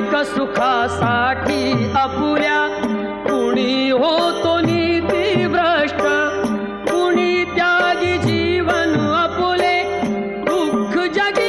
क्षणिक सुखासाठी अपुऱ्या कुणी होतो नीती भ्रष्ट कुणी त्यागी जीवन अपुले दुःख जगी